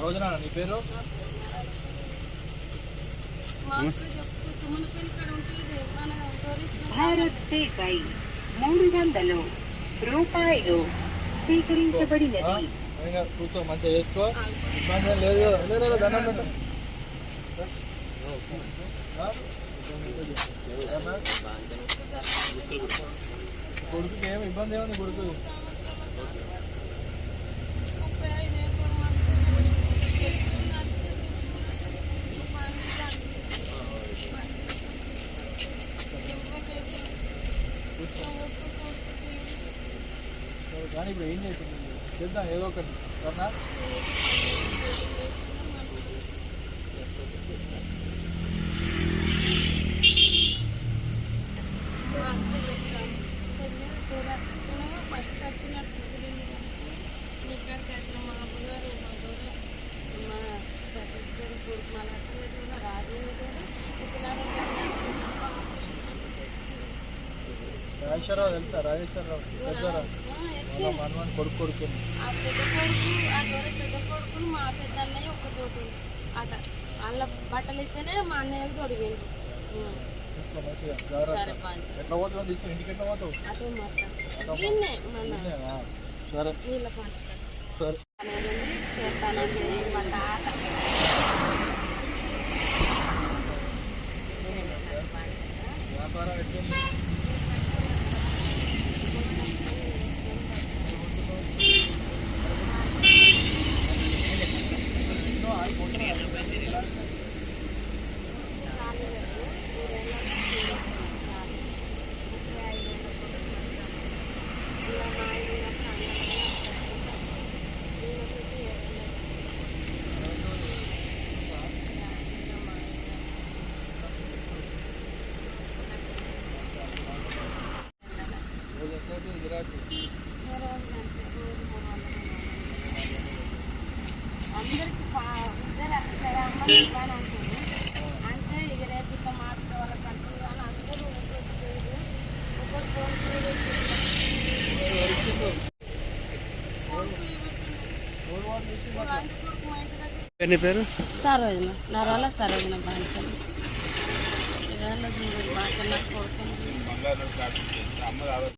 రోజున నీ పేరు? భారత్ పే పై మూడు వందలు రూపాయలు స్వీకరించబడినది కూర్చో మంచిగా చేసుకో. ఇబ్బంది లేదు. లేదు, లేదు, దండం పెట్టు? కొడుకుకి ఏమి? ఇబ్బంది ఏముంది కొడుకు కానీ ఇప్పుడు ఏం చేసింది? చేద్దాం ఏదో ఒకటి. కన్నా రాజేశ్వరరావు తెలుసా రాజేశ్వరరావు మనవని కొడుకు కొడుకుంది ఆ పెద్ద కొడుకు ఆ గౌరవ పెద్ద కొడుకును మా పెద్ద అన్నయ్య అట వాళ్ళ బట్టలు ఇస్తేనే మా అన్నయ్యలు తొడిగిండు మంచిగా జాగ్రత్త. ఎట్లా పోతావు? ఇంటికి ఎట్లా పోతావు? అటు? సరే. సరే. మా తాత. వ్యాపారం అంటే ఇక రేపు ఇట్లా మార్చుకోవాలి కంటుంది కానీ అందరూ ఒక్కొక్క పేరు? ఒక్కొక్క ఫోన్ పేరు నీ పేరు సరోజన నరాల సరోజన చూడు బాగా నాకు కొడుకుంది